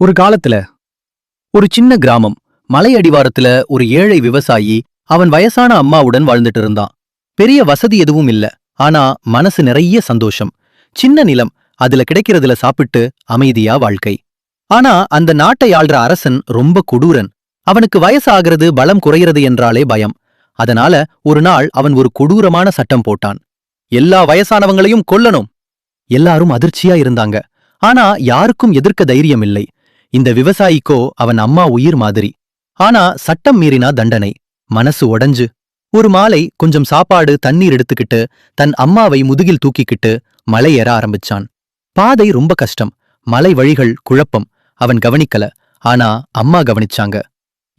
ஒரு காலத்துல ஒரு சின்ன கிராமம் மலை அடிவாரத்துல ஒரு ஏழை விவசாயி அவன் வயசான அம்மாவுடன் வாழ்ந்துட்டு இருந்தான். பெரிய வசதி எதுவும் இல்ல ஆனா மனசு நிறைய சந்தோஷம். சின்ன நிலம் அதுல கிடைக்கிறதுல சாப்பிட்டு அமைதியா வாழ்க்கை. ஆனா அந்த நாட்டை ஆள்ற அரசன் ரொம்ப கொடூரன். அவனுக்கு வயசாகிறது பலம் குறையிறது என்றாலே பயம். அதனால ஒரு நாள் அவன் ஒரு கொடூரமான சட்டம் போட்டான். எல்லா வயசானவங்களையும் கொல்லணும். எல்லாரும் அதிர்ச்சியா இருந்தாங்க. ஆனா யாருக்கும் எதிர்க்க தைரியம் இல்லை. இந்த விவசாயிக்கோ அவன் அம்மா உயிர் மாதிரி. ஆனா சட்டம் மீறினா தண்டனை. மனசு உடைஞ்சு. ஒரு மாலை கொஞ்சம் சாப்பாடு தண்ணீர் எடுத்துக்கிட்டு தன் அம்மாவை முதுகில் தூக்கிக்கிட்டு மலை ஏற ஆரம்பிச்சான். பாதை ரொம்ப கஷ்டம். மலை வழிகள் குழப்பம். அவன் கவனிக்கல. ஆனா அம்மா கவனிச்சாங்க.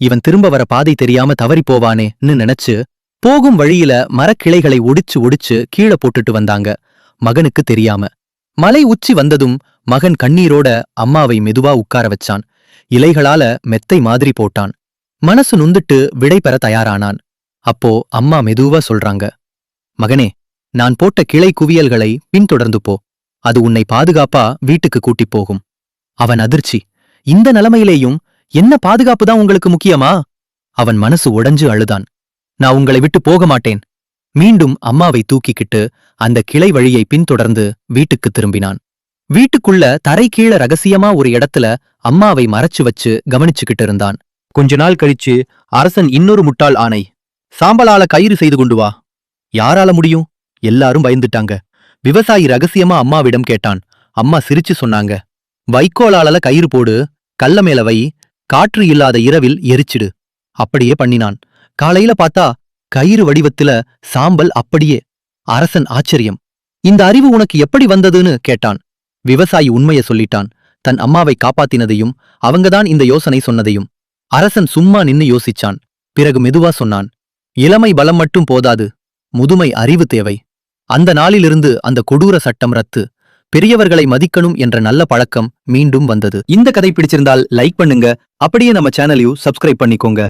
இவன் திரும்ப வர பாதை தெரியாம தவறி போவானேன்னு நினைச்சு போகும் வழியில மரக்கிளைகளை ஒடிச்சு ஒடிச்சு கீழே போட்டுட்டு வந்தாங்க. மகனுக்கு தெரியாம. மலை உச்சி வந்ததும் மகன் கண்ணீரோட அம்மாவை மெதுவா உட்கார வச்சான். இலைகளால மெத்தை மாதிரி போட்டான். மனசு நொந்துட்டு விடை பெற தயாரானான். அப்போ அம்மா மெதுவா சொல்றாங்க மகனே நான் போட்ட கிளை குவியல்களை பின்தொடர்ந்து போ. அது உன்னை பாதுகாப்பா வீட்டுக்கு கூட்டிப் போகும். அவன் அதிர்ச்சி. இந்த நிலைமையிலேயும் என்ன பாதுகாப்பு தான் உங்களுக்கு முக்கியமா? அவன் மனசு உடைஞ்சு அழுதான். நான் உங்களை விட்டு போக மாட்டேன். மீண்டும் அம்மாவை தூக்கிக்கிட்டு அந்த கிளை வழியை பின்தொடர்ந்து வீட்டுக்கு திரும்பினான். வீட்டுக்குள்ள தரை கீழ ரகசியமா ஒரு இடத்துல அம்மாவை மறைச்சு வச்சு கவனிச்சுக்கிட்டு இருந்தான். கொஞ்ச நாள் கழிச்சு அரசன் இன்னொரு முட்டாள் ஆணை. சாம்பலால கயிறு செய்து கொண்டு வா. யாரால முடியும்? எல்லாரும் பயந்துட்டாங்க. விவசாயி ரகசியமா அம்மாவிடம் கேட்டான். அம்மா சிரிச்சு சொன்னாங்க. வைக்கோலால கயிறு போடு. கல்ல மேல வை. காற்று இல்லாத இரவில் எரிச்சிடு. அப்படியே பண்ணினான். காலையில பார்த்தா கயிறு வடிவத்துல சாம்பல் அப்படியே. அரசன் ஆச்சரியம். இந்த அறிவு உனக்கு எப்படி வந்ததுன்னு கேட்டான். விவசாயி உண்மைய சொல்லிட்டான். தன் அம்மாவை காப்பாத்தினதையும் அவங்கதான் இந்த யோசனை சொன்னதையும். அரசன் சும்மா நின்னு யோசிச்சான். பிறகு மெதுவா சொன்னான் இளமை பலம் மட்டும் போதாது முதுமை அறிவு தேவை. அந்த நாளிலிருந்து அந்த கொடூர சட்டம் ரத்து. பெரியவர்களை மதிக்கணும் என்ற நல்ல பழக்கம் மீண்டும் வந்தது. இந்த கதை பிடிச்சிருந்தால் லைக் பண்ணுங்க அப்படியே நம்ம சேனலையும் சப்ஸ்கிரைப் பண்ணிக்கோங்க.